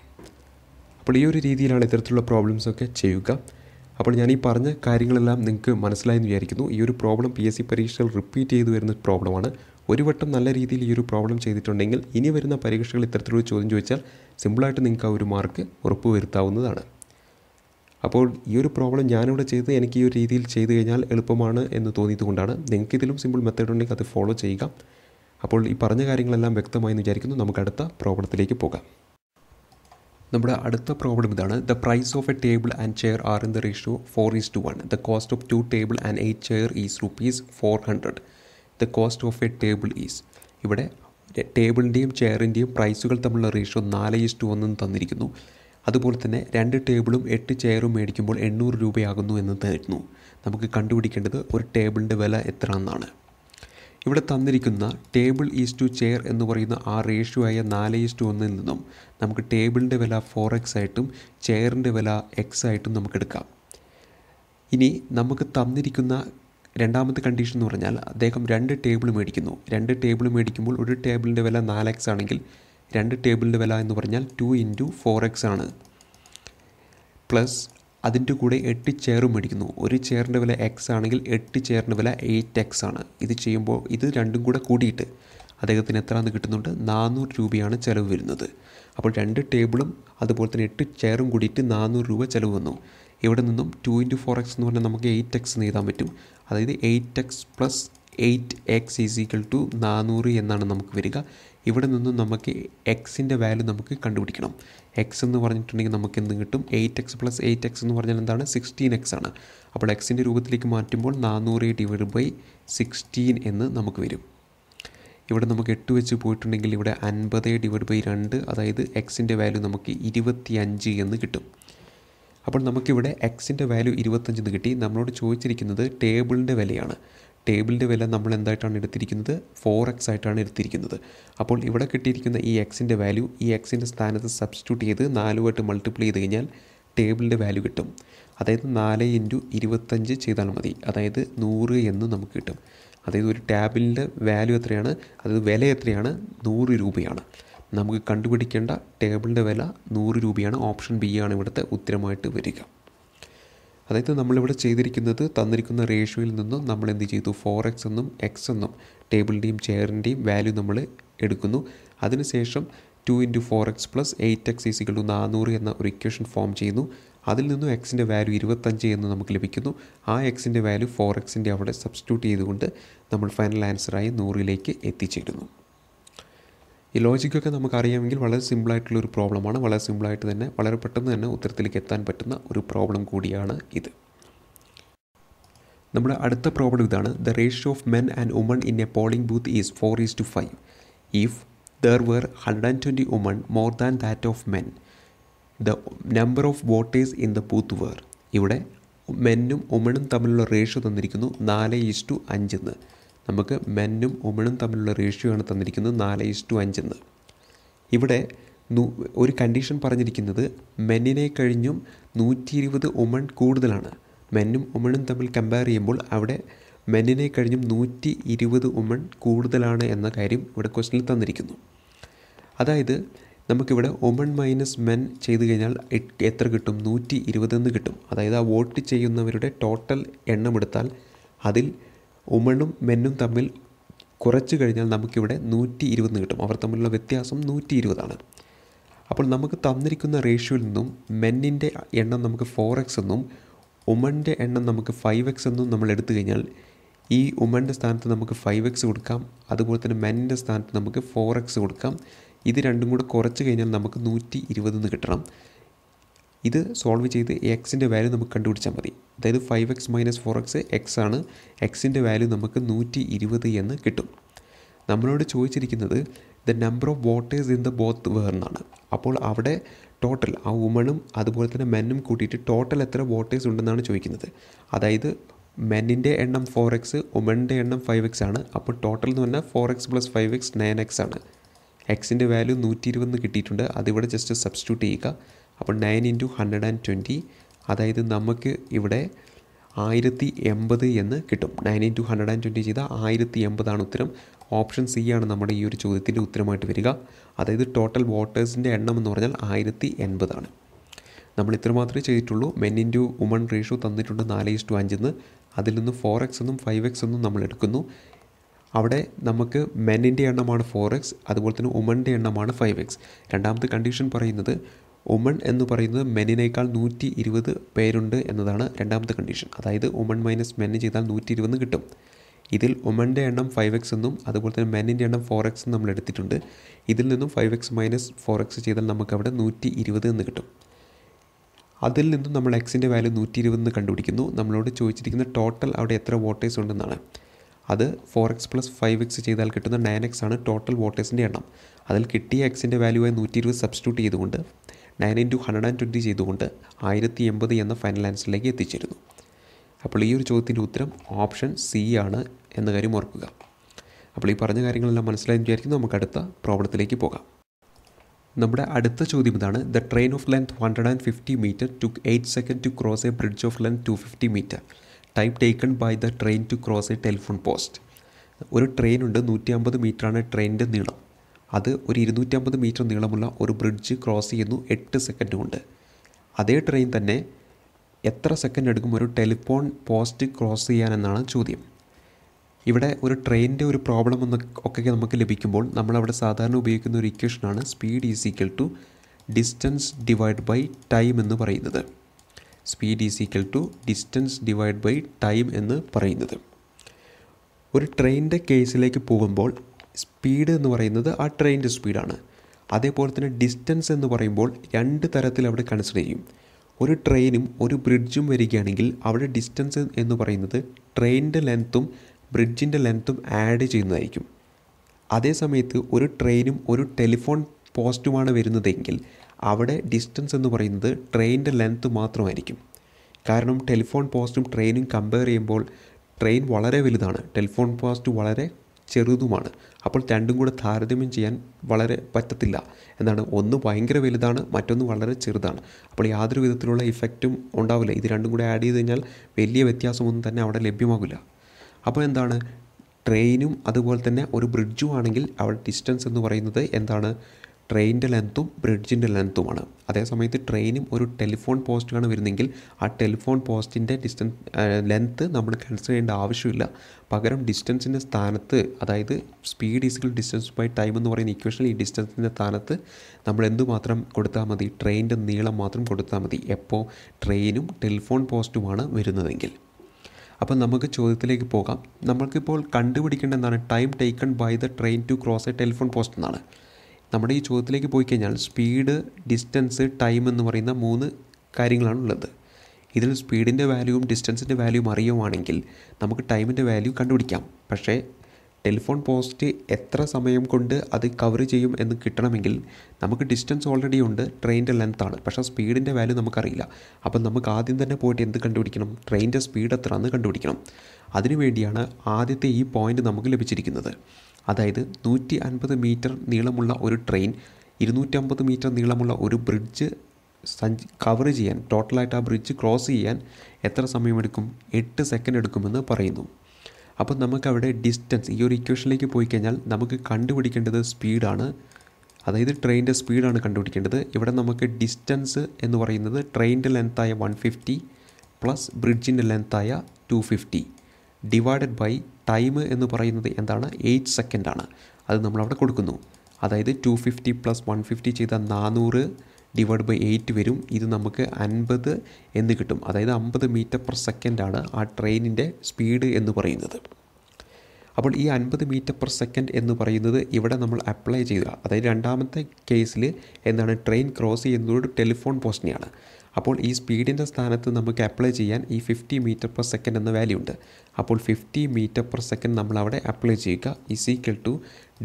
S1: അപ്പോൾ ഈ ഒരു രീതിയിലാണ് ഇത്തരത്തിലുള്ള പ്രോബ്ലംസ് ഒക്കെ ചെയ്യുക. അപ്പോൾ ഞാൻ ഈ പറഞ്ഞ കാര്യങ്ങളെല്ലാം നിങ്ങൾക്ക് മനസ്സിലായെന്ന് വിചാരിക്കുന്നു. ഈ ഒരു പ്രോബ്ലം പി എസ് സി പരീക്ഷകൾ റിപ്പീറ്റ് ചെയ്തു വരുന്ന പ്രോബ്ലമാണ് ഒരു വട്ടം നല്ല രീതിയിൽ ഈ ഒരു പ്രോബ്ലം ചെയ്തിട്ടുണ്ടെങ്കിൽ ഇനി വരുന്ന പരീക്ഷകൾ ഇത്തരത്തിലൊരു ചോദ്യം ചോദിച്ചാൽ സിമ്പിളായിട്ട് നിങ്ങൾക്ക് ആ ഒരു മാർക്ക് ഉറപ്പ് വരുത്താവുന്നതാണ്. അപ്പോൾ ഈ ഒരു പ്രോബ്ലം ഞാനിവിടെ ചെയ്ത് എനിക്ക് ഈ ഒരു രീതിയിൽ ചെയ്തു കഴിഞ്ഞാൽ എളുപ്പമാണ് എന്ന് തോന്നിയത് കൊണ്ടാണ് നിങ്ങൾക്ക് ഇതിലും സിമ്പിൾ മെത്തേഡ് ഉണ്ടെങ്കിൽ അത് ഫോളോ ചെയ്യുക. അപ്പോൾ ഈ പറഞ്ഞ കാര്യങ്ങളെല്ലാം വ്യക്തമായി എന്ന് വിചാരിക്കുന്നു. നമുക്ക് അടുത്ത പ്രോബ്ലത്തിലേക്ക് പോകാം. നമ്മുടെ അടുത്ത പ്രോബ്ലം ഇതാണ്. The price of a table and chair are in the ratio four is to one the cost of two table and eight chair is rupees four hundred the cost of a table is ഇവിടെ ടേബിളിന്റെയും ചെയറിന്റെയും പ്രൈസുകൾ തമ്മിലുള്ള ratio നാല് is to ഒന്നെന്ന് തന്നിരിക്കുന്നു. അതുപോലെ തന്നെ രണ്ട് ടേബിളും എട്ട് ചെയറും മേടിക്കുമ്പോൾ എണ്ണൂറ് രൂപയാകുന്നു എന്ന് തരുന്നു. നമുക്ക് കണ്ടുപിടിക്കേണ്ടത് ഒരു ടേബിളിന്റെ വില എത്ര എന്നാണ് ഇവിടെ തന്നിരിക്കുന്ന ടേബിൾ ഈസ് ടു ചെയർ എന്ന് പറയുന്ന ആ റേഷ്യോ ആയ നാല് ഈസ് ടു ഒന്നിൽ നിന്നും നമുക്ക് ടേബിളിന്റെ വില ഫോർ എക്സ് ആയിട്ടും ചെയറിന്റെ വില എക്സ് ആയിട്ടും നമുക്ക് എടുക്കാം. ഇനി നമുക്ക് തന്നിരിക്കുന്ന രണ്ടാമത്തെ കണ്ടീഷൻ എന്ന് പറഞ്ഞാൽ അദ്ദേഹം രണ്ട് ടേബിൾ മേടിക്കുന്നു. രണ്ട് ടേബിൾ മേടിക്കുമ്പോൾ ഒരു ടേബിളിന്റെ വില നാല് എക്സ് ആണെങ്കിൽ രണ്ട് ടേബിളിന്റെ വില എന്ന് പറഞ്ഞാൽ ടു ഇന്റു ഫോർ എക്സ് ആണ്. പ്ലസ് അതിന്റെ കൂടെ എട്ട് ചെയറും മേടിക്കുന്നു. ഒരു ചെയറിന്റെ വില എക്സ് ആണെങ്കിൽ എട്ട് ചെയറിന്റെ വില എയ്റ്റ് എക്സ് ആണ്. ഇത് ചെയ്യുമ്പോൾ ഇത് രണ്ടും കൂടെ കൂടിയിട്ട് അദ്ദേഹത്തിന് എത്രയാണെന്ന് കിട്ടുന്നുണ്ട്? നാനൂറ് രൂപയാണ് ചിലവ് വരുന്നത്. അപ്പോൾ രണ്ട് ടേബിളും അതുപോലെ തന്നെ എട്ട് ചെയറും കൂടിയിട്ട് നാനൂറ് രൂപ ചിലവ് വന്നു. ഇവിടെ നിന്നും ടു ഇന്റു ഫോർ എക്സ് എന്ന് പറഞ്ഞാൽ നമുക്ക് എയ്റ്റ് എക്സ് എന്ന് എഴുതാൻ പറ്റും. അതായത് eight X plus eight X is equal to നാനൂറ് എന്നാണ് നമുക്ക് വരിക. ഇവിടെ നിന്നും നമുക്ക് എക്സിന്റെ വാല്യൂ നമുക്ക് കണ്ടുപിടിക്കണം. എക്സ് എന്ന് പറഞ്ഞിട്ടുണ്ടെങ്കിൽ നമുക്ക് എന്ത് കിട്ടും? Eight X plus eight X എന്ന് പറഞ്ഞാൽ എന്താണ്? സിക്സ്റ്റീൻ എക്സ് ആണ്. അപ്പോൾ എക്സിന്റെ രൂപത്തിലേക്ക് മാറ്റുമ്പോൾ നാനൂറ് ഡിവൈഡ് ബൈ സിക്സ്റ്റീൻ എന്ന് നമുക്ക് വരും. ഇവിടെ നമുക്ക് എട്ട് വെച്ച് പോയിട്ടുണ്ടെങ്കിൽ ഇവിടെ അൻപത് ഡിവൈഡ് ബൈ രണ്ട് അതായത് എക്സിന്റെ വാല്യൂ നമുക്ക് ഇരുപത്തി അഞ്ച് എന്ന് കിട്ടും. അപ്പോൾ നമുക്കിവിടെ എക്സിന്റെ വാല്യൂ ഇരുപത്തഞ്ചെന്ന് കിട്ടി. നമ്മളോട് ചോദിച്ചിരിക്കുന്നത് ടേബിളിന്റെ വിലയാണ്. ടേബിളിന്റെ വില നമ്മൾ എന്തായിട്ടാണ് എടുത്തിരിക്കുന്നത്? ഫോർ എക്സ് ആയിട്ടാണ് എടുത്തിരിക്കുന്നത്. അപ്പോൾ ഇവിടെ കിട്ടിയിരിക്കുന്ന ഈ എക്സിന്റെ വാല്യൂ ഈ എക്സിന്റെ സ്ഥാനത്ത് സബ്സ്റ്റിറ്റ്യൂട്ട് ചെയ്ത് നാലുമായിട്ട് മൾട്ടിപ്ലൈ ചെയ്ത് കഴിഞ്ഞാൽ ടേബിളിന്റെ വാല്യൂ കിട്ടും. അതായത് നാല് ഇന്റു ഇരുപത്തഞ്ച് ചെയ്താൽ മതി. അതായത് നൂറ് എന്ന് നമുക്ക് കിട്ടും. അതായത് ഒരു ടാബിളിന്റെ വാല്യൂ എത്രയാണ്? അതായത് വില എത്രയാണ്? നൂറ് രൂപയാണ്. നമുക്ക് കണ്ടുപിടിക്കേണ്ട ടേബിളിന്റെ വില നൂറ് രൂപയാണ്. ഓപ്ഷൻ ബി ആണ് ഇവിടുത്തെ ഉത്തരമായിട്ട് വരിക. അതായത് നമ്മളിവിടെ ചെയ്തിരിക്കുന്നത് തന്നിരിക്കുന്ന റേഷ്യോയിൽ നിന്നും നമ്മൾ എന്ത് ചെയ്തു? ഫോർ എക്സ് എന്നും എക്സ് എന്നും ടേബിളിന്റെയും ചെയറിന്റെയും വാല്യൂ നമ്മൾ എടുക്കുന്നു. അതിനുശേഷം two into four X plus eight X is equal to നാനൂറ് എന്ന ഒരു ഇക്വേഷൻ ഫോം ചെയ്യുന്നു. അതിൽ നിന്നും എക്സിന്റെ വാല്യൂ ഇരുപത്തഞ്ച് എന്ന് നമുക്ക് ലഭിക്കുന്നു. ആ എക്സിന്റെ വാല്യൂ ഫോർ എക്സിന്റെ അവിടെ സബ്സ്റ്റിറ്റ്യൂട്ട് ചെയ്തുകൊണ്ട് നമ്മൾ ഫൈനൽ ആൻസറായി നൂറിലേക്ക് എത്തിച്ചേരുന്നു. ഈ ലോജിക്കൊക്കെ നമുക്കറിയാമെങ്കിൽ വളരെ സിമ്പിളായിട്ടുള്ള ഒരു പ്രോബ്ലമാണ്. വളരെ സിമ്പിളായിട്ട് തന്നെ വളരെ പെട്ടെന്ന് തന്നെ ഉത്തരത്തിലേക്ക് എത്താൻ പറ്റുന്ന ഒരു പ്രോബ്ലം കൂടിയാണ് ഇത്. നമ്മുടെ അടുത്ത പ്രോബ്ലം ഇതാണ്. The ratio of men and women in a polling booth is four is to five if there were hundred and twenty women more than that of men the number of voters in the booth were ഇവിടെ മെന്നും ഉമണും തമ്മിലുള്ള ratio തന്നിരിക്കുന്നു. നാല് is to അഞ്ചെന്ന് നമുക്ക് മെന്നും ഉമണും തമ്മിലുള്ള ratio ആണ് തന്നിരിക്കുന്നത് നാല് ഈസ് ടു അഞ്ചെന്ന് ഇവിടെ ഒരു കണ്ടീഷൻ പറഞ്ഞിരിക്കുന്നത് മെന്നിനെ കഴിഞ്ഞും നൂറ്റി ഇരുപത് ഉമൺ കൂടുതലാണ്. മെന്നും ഉമണും തമ്മിൽ കമ്പയർ ചെയ്യുമ്പോൾ അവിടെ മെന്നിനെ കഴിഞ്ഞും നൂറ്റി ഇരുപത് ഉമൺ കൂടുതലാണ് എന്ന കാര്യം ഇവിടെ ക്വസ്റ്റിനിൽ തന്നിരിക്കുന്നു. അതായത് നമുക്കിവിടെ ഒമൺ മൈനസ് മെൻ ചെയ്ത് കഴിഞ്ഞാൽ എത്ര കിട്ടും? നൂറ്റി ഇരുപതെന്ന് കിട്ടും. അതായത് ആ വോട്ട് ചെയ്യുന്നവരുടെ ടോട്ടൽ എണ്ണം എടുത്താൽ അതിൽ ഉമണും മെന്നും തമ്മിൽ കുറച്ച് കഴിഞ്ഞാൽ നമുക്കിവിടെ നൂറ്റി ഇരുപതെന്ന് കിട്ടും. അവർ തമ്മിലുള്ള വ്യത്യാസം നൂറ്റി ഇരുപതാണ് അപ്പോൾ നമുക്ക് തന്നിരിക്കുന്ന റേഷ്യോയിൽ നിന്നും മെന്നിന്റെ എണ്ണം നമുക്ക് ഫോർ എക്സ് എന്നും ഉമന്റെ എണ്ണം നമുക്ക് ഫൈവ് എക്സ് എന്നും നമ്മൾ എടുത്തു കഴിഞ്ഞാൽ ഈ ഉമന്റെ സ്ഥാനത്ത് നമുക്ക് ഫൈവ് എക്സ് കൊടുക്കാം. അതുപോലെ തന്നെ മെന്നിന്റെ സ്ഥാനത്ത് നമുക്ക് ഫോർ എക്സ് കൊടുക്കാം. ഇത് രണ്ടും കൂടെ കുറച്ച് കഴിഞ്ഞാൽ നമുക്ക് നൂറ്റി ഇരുപതെന്ന് കിട്ടണം. ഇത് സോൾവ് ചെയ്ത് എക്സിന്റെ വാല്യൂ നമുക്ക് കണ്ടുപിടിച്ചാൽ മതി. അതായത് five X minus four X X ആണ് എക്സിന്റെ വാല്യൂ നമുക്ക് നൂറ്റി ഇരുപത് എന്ന് കിട്ടും. നമ്മളോട് ചോദിച്ചിരിക്കുന്നത് the number of voters in the booth വേർന്നാണ് അപ്പോൾ അവിടെ ടോട്ടൽ ആ വുമണും അതുപോലെ തന്നെ മെന്നും കൂട്ടിയിട്ട് ടോട്ടൽ എത്ര വോട്ടേഴ്സ് ഉണ്ടെന്നാണ് ചോദിക്കുന്നത്. അതായത് മെന്നിന്റെ എണ്ണം ഫോർ എക്സ് ഉമണിന്റെ എണ്ണം ഫൈവ് എക്സ് ആണ്. അപ്പോൾ ടോട്ടൽ എന്ന് പറഞ്ഞാൽ four X plus five X nine X ആണ്. എക്സിന്റെ വാല്യൂ നൂറ്റി ഇരുപതെന്ന് കിട്ടിയിട്ടുണ്ട്. അതിവിടെ ജസ്റ്റ് സബ്സ്റ്റിറ്റ്യൂട്ട് ചെയ്യുക. അപ്പോൾ nine into hundred and twenty അതായത് നമുക്ക് ഇവിടെ ആയിരത്തി എൺപത് എന്ന് കിട്ടും. Nine into hundred and twenty ചെയ്താൽ ആയിരത്തി എൺപതാണ് ഉത്തരം. ഓപ്ഷൻ സി ആണ് നമ്മുടെ ഈ ഒരു ചോദ്യത്തിന്റെ ഉത്തരമായിട്ട് വരിക. അതായത് ടോട്ടൽ വോട്ടേഴ്സിന്റെ എണ്ണം എന്ന് പറഞ്ഞാൽ ആയിരത്തി എൺപതാണ് നമ്മൾ ഇത്ര മാത്രമേ ചെയ്തിട്ടുള്ളൂ. മെൻ ഇന്റു വുമൺ റേഷ്യോ തന്നിട്ടുണ്ട് നാല് ഇഷ്ടു അഞ്ചെന്ന് അതിൽ നിന്ന് ഫോർ എക്സ് എന്നും ഫൈവ് എക്സ് എന്നും നമ്മൾ എടുക്കുന്നു. അവിടെ നമുക്ക് മെന്നിന്റെ എണ്ണമാണ് ഫോർ എക്സ് അതുപോലെ തന്നെ ഉമന്റെ എണ്ണമാണ് ഫൈവ് എക്സ് രണ്ടാമത്തെ കണ്ടീഷൻ പറയുന്നത് ഉമൺ എന്ന് പറയുന്നത് മെനിനേക്കാൾ നൂറ്റി ഇരുപത് പേരുണ്ട് എന്നതാണ് രണ്ടാമത്തെ കണ്ടീഷൻ അതായത് ഉമൺ മൈനസ് മെന്ന് ചെയ്താൽ നൂറ്റി ഇരുപത് കിട്ടും. ഇതിൽ ഉമന്റെ എണ്ണം ഫൈവ് എക്സ് എന്നും അതുപോലെ തന്നെ മെന്നിന്റെ എണ്ണം ഫോർ എക്സ് എന്നും നമ്മൾ എടുത്തിട്ടുണ്ട്. ഇതിൽ നിന്നും five X minus four X ചെയ്താൽ നമുക്കവിടെ നൂറ്റി ഇരുപത് എന്ന് കിട്ടും. അതിൽ നിന്നും നമ്മൾ എക്സിന്റെ വാല്യൂ നൂറ്റി ഇരുപതെന്ന് കണ്ടുപിടിക്കുന്നു. നമ്മളോട് ചോദിച്ചിരിക്കുന്ന ടോട്ടൽ അവിടെ എത്ര വോട്ടേഴ്സ് ഉണ്ടെന്നാണ്. അത് four X plus five X ചെയ്താൽ കിട്ടുന്ന നയൻ എക്സ് ആണ് ടോട്ടൽ വോട്ടേഴ്സിന്റെ എണ്ണം. അതിൽ കിട്ടിയ എക്സിന്റെ വാല്യൂ ആയി നൂറ്റി ഇരുപത് സബ്സ്റ്റിറ്റ്യൂട്ട് ചെയ്തുകൊണ്ട് nine into hundred and twenty ചെയ്തുകൊണ്ട് ആയിരത്തി എൺപത് എന്ന ഫൈനൽ ആൻസറിലേക്ക് എത്തിച്ചേരുന്നു. അപ്പോൾ ഈ ഒരു ചോദ്യത്തിന്റെ ഉത്തരം ഓപ്ഷൻ സി ആണ് എന്ന കാര്യം ഓർക്കുക. അപ്പോൾ ഈ പറഞ്ഞ കാര്യങ്ങളെല്ലാം മനസ്സിലായി വിചാരിക്കുന്നു. നമുക്ക് അടുത്ത പ്രോബ്ലത്തിലേക്ക് പോകാം. നമ്മുടെ അടുത്ത ചോദ്യം ഇതാണ്. The train of length hundred and fifty meter to eight second to cross a bridge of length two fifty meter time taken by the train to cross a telephone post ഒരു ട്രെയിനുണ്ട് നൂറ്റി അമ്പത് മീറ്ററാണ് ട്രെയിനിന്റെ നീളം. അത് ഒരു ഇരുന്നൂറ്റമ്പത് മീറ്റർ നീളമുള്ള ഒരു ബ്രിഡ്ജ് ക്രോസ് ചെയ്യുന്നു എട്ട് സെക്കൻഡ് കൊണ്ട് അതേ ട്രെയിൻ തന്നെ എത്ര സെക്കൻഡ് എടുക്കും ഒരു ടെലിഫോൺ പോസ്റ്റ് ക്രോസ് ചെയ്യാനെന്നാണ് ചോദ്യം. ഇവിടെ ഒരു ട്രെയിനിന്റെ ഒരു പ്രോബ്ലം എന്ന് ഒക്കെ നമുക്ക് ലഭിക്കുമ്പോൾ നമ്മളവിടെ സാധാരണ ഉപയോഗിക്കുന്ന ഒരു ഇക്വേഷനാണ് speed is equal to distance divide by time എന്ന് പറയുന്നത്. Speed is equal to distance divide by time എന്ന് പറയുന്നത്. ഒരു ട്രെയിനിന്റെ കേസിലേക്ക് പോകുമ്പോൾ സ്പീഡ് എന്ന് പറയുന്നത് ആ ട്രെയിനിന്റെ സ്പീഡാണ്. അതേപോലെ തന്നെ ഡിസ്റ്റൻസ് എന്ന് പറയുമ്പോൾ രണ്ട് തരത്തിൽ അവിടെ കൺസിഡർ ചെയ്യും. ഒരു ട്രെയിനും ഒരു ബ്രിഡ്ജും വരികയാണെങ്കിൽ അവിടെ ഡിസ്റ്റൻസ് എന്ന് പറയുന്നത് ട്രെയിനിന്റെ ലെങ്ത്തും ബ്രിഡ്ജിന്റെ ലെങ്ത്തും ആഡ് ചെയ്യുന്നതായിരിക്കും. അതേ സമയത്ത് ഒരു ട്രെയിനും ഒരു ടെലിഫോൺ പോസ്റ്റുമാണ് വരുന്നതെങ്കിൽ അവിടെ ഡിസ്റ്റൻസ് എന്ന് പറയുന്നത് ട്രെയിനിന്റെ ലെങ്ത്ത് മാത്രമായിരിക്കും. കാരണം ടെലിഫോൺ പോസ്റ്റും ട്രെയിനും കമ്പയർ ചെയ്യുമ്പോൾ ട്രെയിൻ വളരെ വലുതാണ്. ടെലിഫോൺ പോസ്റ്റ് വളരെ ചെറുതുമാണ്. അപ്പോൾ രണ്ടും കൂടെ താരതമ്യം ചെയ്യാൻ വളരെ പറ്റത്തില്ല. എന്നാണ്. ഒന്ന് ഭയങ്കര വലുതാണ് മറ്റൊന്ന് വളരെ ചെറുതാണ്. അപ്പോൾ യാതൊരു വിധത്തിലുള്ള ഇഫക്റ്റും ഉണ്ടാവില്ല. ഇത് രണ്ടും കൂടെ ആഡ് ചെയ്ത് കഴിഞ്ഞാൽ വലിയ വ്യത്യാസമൊന്നും തന്നെ അവിടെ ലഭ്യമാകില്ല. അപ്പോൾ എന്താണ്? ട്രെയിനും അതുപോലെ തന്നെ ഒരു ബ്രിഡ്ജും ആണെങ്കിൽ അവിടെ ഡിസ്റ്റൻസ് എന്ന് പറയുന്നത് എന്താണ്? ട്രെയിനിന്റെ ലെങ്ത്തും ബ്രിഡ്ജിന്റെ ലെങ്ത്തുമാണ്. അതേസമയത്ത് ട്രെയിനും ഒരു ടെലിഫോൺ പോസ്റ്റുമാണ് വരുന്നതെങ്കിൽ ആ ടെലിഫോൺ പോസ്റ്റിന്റെ ഡിസ്റ്റൻസ് ലെങ്ത്ത് നമ്മൾ കൺസിഡർ ചെയ്യേണ്ട ആവശ്യമില്ല. പകരം ഡിസ്റ്റൻസിന്റെ സ്ഥാനത്ത് അതായത് speed is equal distance by time എന്ന് പറയുന്ന ഇക്വേഷനിൽ ഈ ഡിസ്റ്റൻസിന്റെ സ്ഥാനത്ത് നമ്മൾ എന്തുമാത്രം കൊടുത്താൽ മതി? ട്രെയിനിന്റെ നീളം മാത്രം കൊടുത്താൽ മതി. എപ്പോൾ? ട്രെയിനും ടെലിഫോൺ പോസ്റ്റുമാണ് വരുന്നതെങ്കിൽ. അപ്പം നമുക്ക് ചോദ്യത്തിലേക്ക് പോകാം. നമ്മൾക്കിപ്പോൾ കണ്ടുപിടിക്കേണ്ട എന്താണ്? Time taken by the train to cross a telephone post എന്നാണ്. നമ്മുടെ ഈ ചോദ്യത്തിലേക്ക് പോയി കഴിഞ്ഞാൽ സ്പീഡ് ഡിസ്റ്റൻസ് ടൈം എന്ന് പറയുന്ന മൂന്ന് കാര്യങ്ങളാണ് ഉള്ളത്. ഇതിൽ സ്പീഡിന്റെ വാല്യൂവും ഡിസ്റ്റൻസിന്റെ വാല്യൂവും അറിയുവാണെങ്കിൽ നമുക്ക് ടൈമിന്റെ വാല്യൂ കണ്ടുപിടിക്കാം. പക്ഷേ ടെലിഫോൺ പോസ്റ്റ് എത്ര സമയം കൊണ്ട് അത് കവർ ചെയ്യും എന്ന് കിട്ടണമെങ്കിൽ നമുക്ക് ഡിസ്റ്റൻസ് ഓൾറെഡി ഉണ്ട് ട്രെയിനിന്റെ ലെങ്ത് ആണ്. പക്ഷേ സ്പീഡിന്റെ വാല്യൂ നമുക്കറിയില്ല. അപ്പം നമുക്ക് ആദ്യം തന്നെ പോയിട്ട് എന്ത് കണ്ടുപിടിക്കണം? ട്രെയിനിന്റെ സ്പീഡ് എത്ര എന്ന് കണ്ടുപിടിക്കണം. അതിനുവേണ്ടിയാണ് ആദ്യത്തെ ഈ പോയിന്റ് നമുക്ക് ലഭിച്ചിരിക്കുന്നത്. അതായത് നൂറ്റി അൻപത് മീറ്റർ നീളമുള്ള ഒരു ട്രെയിൻ ഇരുന്നൂറ്റമ്പത് മീറ്റർ നീളമുള്ള ഒരു ബ്രിഡ്ജ് സഞ്ച് കവർ ചെയ്യാൻ ടോട്ടലായിട്ട് ആ ബ്രിഡ്ജ് ക്രോസ് ചെയ്യാൻ എത്ര സമയമെടുക്കും? എട്ട് സെക്കൻഡ് എടുക്കുമെന്ന് പറയുന്നു. അപ്പോൾ നമുക്കവിടെ ഡിസ്റ്റൻസ് ഈ ഒരു ഇക്വേഷനിലേക്ക് പോയി കഴിഞ്ഞാൽ നമുക്ക് കണ്ടുപിടിക്കേണ്ടത് സ്പീഡാണ് അതായത് ട്രെയിനിന്റെ സ്പീഡാണ് കണ്ടുപിടിക്കേണ്ടത്. ഇവിടെ നമുക്ക് ഡിസ്റ്റൻസ് എന്ന് പറയുന്നത് ട്രെയിനിന്റെ ലെങ്ത്തായ വൺ ഫിഫ്റ്റി പ്ലസ് ബ്രിഡ്ജിന്റെ ലെങ്ത്തായ two fifty divided by time എന്ന് പറയുന്നത് എന്താണ്? എയ്റ്റ് സെക്കൻഡാണ്. അത് നമ്മളവിടെ കൊടുക്കുന്നു. അതായത് two fifty plus one fifty ചെയ്ത നാനൂറ് ഡിവൈഡ് ബൈ എയ്റ്റ് വരും. ഇത് നമുക്ക് അൻപത് എന്ന് കിട്ടും. അതായത് അമ്പത് മീറ്റർ പെർ സെക്കൻഡാണ് ആ ട്രെയിനിന്റെ സ്പീഡ് എന്ന് പറയുന്നത്. അപ്പോൾ ഈ അൻപത് മീറ്റർ പെർ സെക്കൻഡ് എന്ന് പറയുന്നത് ഇവിടെ നമ്മൾ അപ്ലൈ ചെയ്യുക. അതായത് രണ്ടാമത്തെ കേസിൽ എന്താണ്? ട്രെയിൻ ക്രോസ് ചെയ്യുന്നത് ടെലിഫോൺ പോസ്റ്റിനെയാണ്. അപ്പോൾ ഈ സ്പീഡിന്റെ സ്ഥാനത്ത് നമുക്ക് അപ്ലൈ ചെയ്യാൻ ഈ ഫിഫ്റ്റി മീറ്റർ പെർ സെക്കൻഡ് എന്ന വാല്യൂ ഉണ്ട്. അപ്പോൾ ഫിഫ്റ്റി മീറ്റർ പെർ സെക്കൻഡ് നമ്മൾ അവിടെ അപ്ലൈ ചെയ്യുക. ഈസ് ഈക്വൽ ടു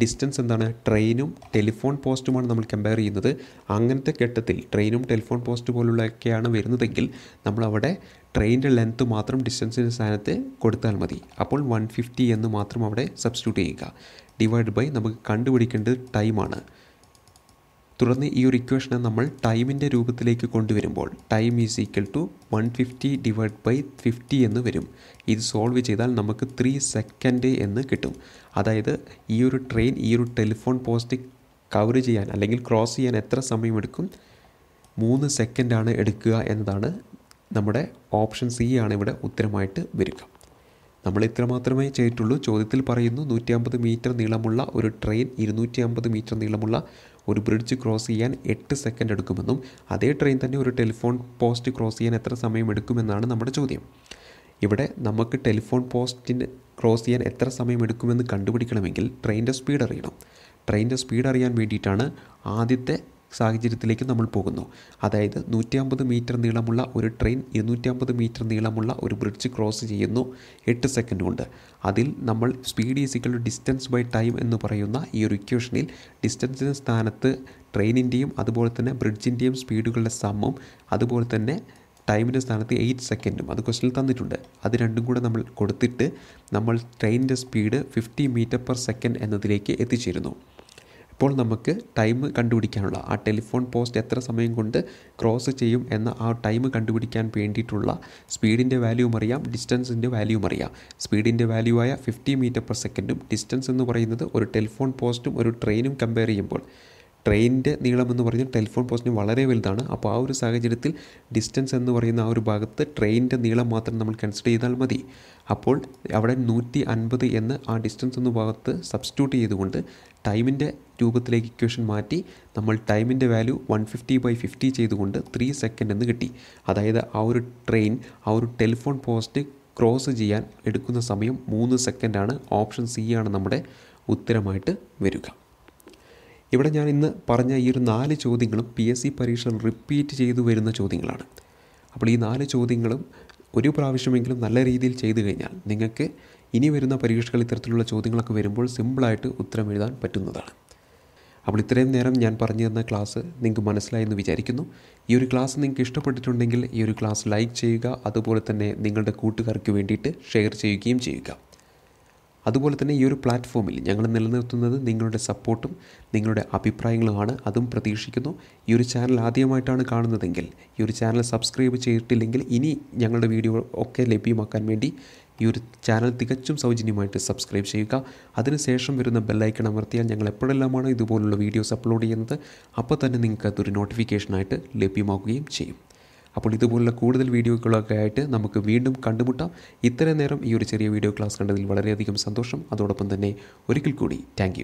S1: ഡിസ്റ്റൻസ് എന്താണ്? ട്രെയിനും ടെലിഫോൺ പോസ്റ്റുമാണ് നമ്മൾ കമ്പയർ ചെയ്യുന്നത്. അങ്ങനത്തെ ഘട്ടത്തിൽ ട്രെയിനും ടെലിഫോൺ പോസ്റ്റ് പോലുള്ളതൊക്കെയാണ് വരുന്നതെങ്കിൽ നമ്മളവിടെ ട്രെയിനിന്റെ ലെങ്ത്ത് മാത്രം ഡിസ്റ്റൻസിന്റെ സ്ഥാനത്ത് കൊടുത്താൽ മതി. അപ്പോൾ വൺ ഫിഫ്റ്റി എന്ന് മാത്രം അവിടെ സബ്സ്റ്റിറ്റ്യൂട്ട് ചെയ്യുക. ഡിവൈഡ് ബൈ നമുക്ക് കണ്ടുപിടിക്കേണ്ടത് ടൈമാണ് തുടർന്ന് ഈ ഒരു ഇക്വേഷനെ നമ്മൾ ടൈമിന്റെ രൂപത്തിലേക്ക് കൊണ്ടുവരുമ്പോൾ time is equal to one fifty divide by fifty എന്ന് വരും. ഇത് സോൾവ് ചെയ്താൽ നമുക്ക് ത്രീ സെക്കൻഡ് എന്ന് കിട്ടും. അതായത് ഈ ഒരു ട്രെയിൻ ഈ ഒരു ടെലിഫോൺ പോസ്റ്റ് കവർ ചെയ്യാൻ അല്ലെങ്കിൽ ക്രോസ് ചെയ്യാൻ എത്ര സമയമെടുക്കും? മൂന്ന് സെക്കൻഡാണ് എടുക്കുക എന്നതാണ് നമ്മുടെ ഓപ്ഷൻ സി ആണ് ഇവിടെ ഉത്തരമായിട്ട് വരിക. നമ്മൾ ഇത്ര മാത്രമേ ചെയ്തിട്ടുള്ളൂ. ചോദ്യത്തിൽ പറയുന്നു നൂറ്റി അമ്പത് മീറ്റർ നീളമുള്ള ഒരു ട്രെയിൻ ഇരുന്നൂറ്റി അമ്പത് മീറ്റർ നീളമുള്ള ഒരു ബ്രിഡ്ജ് ക്രോസ് ചെയ്യാൻ എട്ട് സെക്കൻഡ് എടുക്കുമെന്നും അതേ ട്രെയിൻ തന്നെ ഒരു ടെലിഫോൺ പോസ്റ്റ് ക്രോസ് ചെയ്യാൻ എത്ര സമയം എടുക്കുമെന്നാണ് നമ്മുടെ ചോദ്യം. ഇവിടെ നമുക്ക് ടെലിഫോൺ പോസ്റ്റിന് ക്രോസ് ചെയ്യാൻ എത്ര സമയം എടുക്കുമെന്ന് കണ്ടുപിടിക്കണമെങ്കിൽ ട്രെയിനിന്റെ സ്പീഡ് അറിയണം. ട്രെയിനിന്റെ സ്പീഡ് അറിയാൻ വേണ്ടിയിട്ടാണ് ആദ്യത്തെ സാഹചര്യത്തിലേക്ക് നമ്മൾ പോകുന്നു. അതായത് നൂറ്റി മീറ്റർ നീളമുള്ള ഒരു ട്രെയിൻ ഇരുന്നൂറ്റി മീറ്റർ നീളമുള്ള ഒരു ബ്രിഡ്ജ് ക്രോസ് ചെയ്യുന്നു എട്ട് സെക്കൻഡ് കൊണ്ട്. അതിൽ നമ്മൾ speed is equal distance by time എന്ന് പറയുന്ന ഈ ഒരു ഇക്വേഷനിൽ ഡിസ്റ്റൻസിന് സ്ഥാനത്ത് ട്രെയിനിന്റെയും അതുപോലെ തന്നെ ബ്രിഡ്ജിന്റെയും സ്പീഡുകളുടെ സമം അതുപോലെ തന്നെ ടൈമിന്റെ സ്ഥാനത്ത് എയ്റ്റ് സെക്കൻഡും അത് ക്വസ്റ്റിനിൽ തന്നിട്ടുണ്ട്. അത് രണ്ടും കൂടെ നമ്മൾ കൊടുത്തിട്ട് നമ്മൾ ട്രെയിനിന്റെ speed fifty meter per second എന്നതിലേക്ക് എത്തിച്ചേരുന്നു. ഇപ്പോൾ നമുക്ക് ടൈം കണ്ടുപിടിക്കാനുള്ള ആ ടെലിഫോൺ പോസ്റ്റ് എത്ര സമയം കൊണ്ട് ക്രോസ് ചെയ്യും എന്ന ആ ടൈം കണ്ടുപിടിക്കാൻ വേണ്ടിയിട്ടുള്ള സ്പീഡിന്റെ വാല്യൂവും അറിയാം ഡിസ്റ്റൻസിന്റെ വാല്യൂവും അറിയാം. സ്പീഡിന്റെ വാല്യൂ ആയ ഫിഫ്റ്റി മീറ്റർ പെർ സെക്കൻഡും ഡിസ്റ്റൻസ് എന്ന് പറയുന്നത് ഒരു ടെലിഫോൺ പോസ്റ്റും ഒരു ട്രെയിനും കമ്പയർ ചെയ്യുമ്പോൾ ട്രെയിനിന്റെ നീളം എന്ന് പറഞ്ഞാൽ ടെലിഫോൺ പോസ്റ്റിന് വളരെ വലുതാണ്. അപ്പോൾ ആ ഒരു സാഹചര്യത്തിൽ ഡിസ്റ്റൻസ് എന്ന് പറയുന്ന ആ ഒരു ഭാഗത്ത് ട്രെയിനിന്റെ നീളം മാത്രം നമ്മൾ കൺസിഡർ ചെയ്താൽ മതി. അപ്പോൾ അവിടെ നൂറ്റി അൻപത് എന്ന് ആ ഡിസ്റ്റൻസ് എന്ന ഭാഗത്ത് സബ്സ്റ്റിറ്റ്യൂട്ട് ചെയ്തുകൊണ്ട് ടൈമിന്റെ രൂപത്തിലേക്ക് ഇക്വേഷൻ മാറ്റി നമ്മൾ ടൈമിന്റെ value one fifty by fifty ചെയ്തുകൊണ്ട് ത്രീ സെക്കൻഡ് എന്ന് കിട്ടി. അതായത് ആ ഒരു ട്രെയിൻ ആ ഒരു ടെലിഫോൺ പോസ്റ്റ് ക്രോസ് ചെയ്യാൻ എടുക്കുന്ന സമയം മൂന്ന് സെക്കൻഡാണ്. ഓപ്ഷൻ സി ആണ് നമ്മുടെ ഉത്തരമായിട്ട് വരിക. ഇവിടെ ഞാൻ ഇന്ന് പറഞ്ഞ ഈ ഒരു നാല് ചോദ്യങ്ങളും പി എസ് സി പരീക്ഷയിൽ റിപ്പീറ്റ് ചെയ്തു വരുന്ന ചോദ്യങ്ങളാണ്. അപ്പോൾ ഈ നാല് ചോദ്യങ്ങളും ഒരു പ്രാവശ്യമെങ്കിലും നല്ല രീതിയിൽ ചെയ്തു കഴിഞ്ഞാൽ നിങ്ങൾക്ക് ഇനി വരുന്ന പരീക്ഷകൾ ഇത്തരത്തിലുള്ള ചോദ്യങ്ങളൊക്കെ വരുമ്പോൾ സിമ്പിളായിട്ട് ഉത്തരം എഴുതാൻ പറ്റുന്നതാണ്. അപ്പോൾ ഇത്രയും നേരം ഞാൻ പറഞ്ഞു തന്ന ക്ലാസ് നിങ്ങൾക്ക് മനസ്സിലായെന്ന് വിചാരിക്കുന്നു. ഈ ഒരു ക്ലാസ് നിങ്ങൾക്ക് ഇഷ്ടപ്പെട്ടിട്ടുണ്ടെങ്കിൽ ഈ ഒരു ക്ലാസ് ലൈക്ക് ചെയ്യുക അതുപോലെ തന്നെ നിങ്ങളുടെ കൂട്ടുകാർക്ക് വേണ്ടിയിട്ട് ഷെയർ ചെയ്യുകയും ചെയ്യുക. അതുപോലെ തന്നെ ഈ ഒരു പ്ലാറ്റ്ഫോമിൽ ഞങ്ങൾ നിലനിർത്തുന്നത് നിങ്ങളുടെ സപ്പോർട്ടും നിങ്ങളുടെ അഭിപ്രായങ്ങളുമാണ്. അതും പ്രതീക്ഷിക്കുന്നു. ഈ ഒരു ചാനൽ ആദ്യമായിട്ടാണ് കാണുന്നതെങ്കിൽ ഈ ഒരു ചാനൽ സബ്സ്ക്രൈബ് ചെയ്തിട്ടില്ലെങ്കിൽ ഇനി ഞങ്ങളുടെ വീഡിയോ ഒക്കെ ലഭ്യമാക്കാൻ വേണ്ടി ഈ ഒരു ചാനൽ തികച്ചും സൗജന്യമായിട്ട് സബ്സ്ക്രൈബ് ചെയ്യുക. അതിനുശേഷം വരുന്ന ബെല്ലൈക്കൺ അമർത്തിയാൽ ഞങ്ങൾ എപ്പോഴെല്ലാമാണ് ഇതുപോലുള്ള വീഡിയോസ് അപ്ലോഡ് ചെയ്യുന്നത് അപ്പോൾ തന്നെ നിങ്ങൾക്ക് അതൊരു നോട്ടിഫിക്കേഷനായിട്ട് ലഭ്യമാക്കുകയും ചെയ്യും. അപ്പോൾ ഇതുപോലുള്ള കൂടുതൽ വീഡിയോകളൊക്കെ ആയിട്ട് നമുക്ക് വീണ്ടും കണ്ടുമുട്ടാം. ഇത്രയും നേരം ഈ ഒരു ചെറിയ വീഡിയോ ക്ലാസ് കണ്ടതിൽ വളരെയധികം സന്തോഷം. അതോടൊപ്പം തന്നെ ഒരിക്കൽ കൂടി താങ്ക്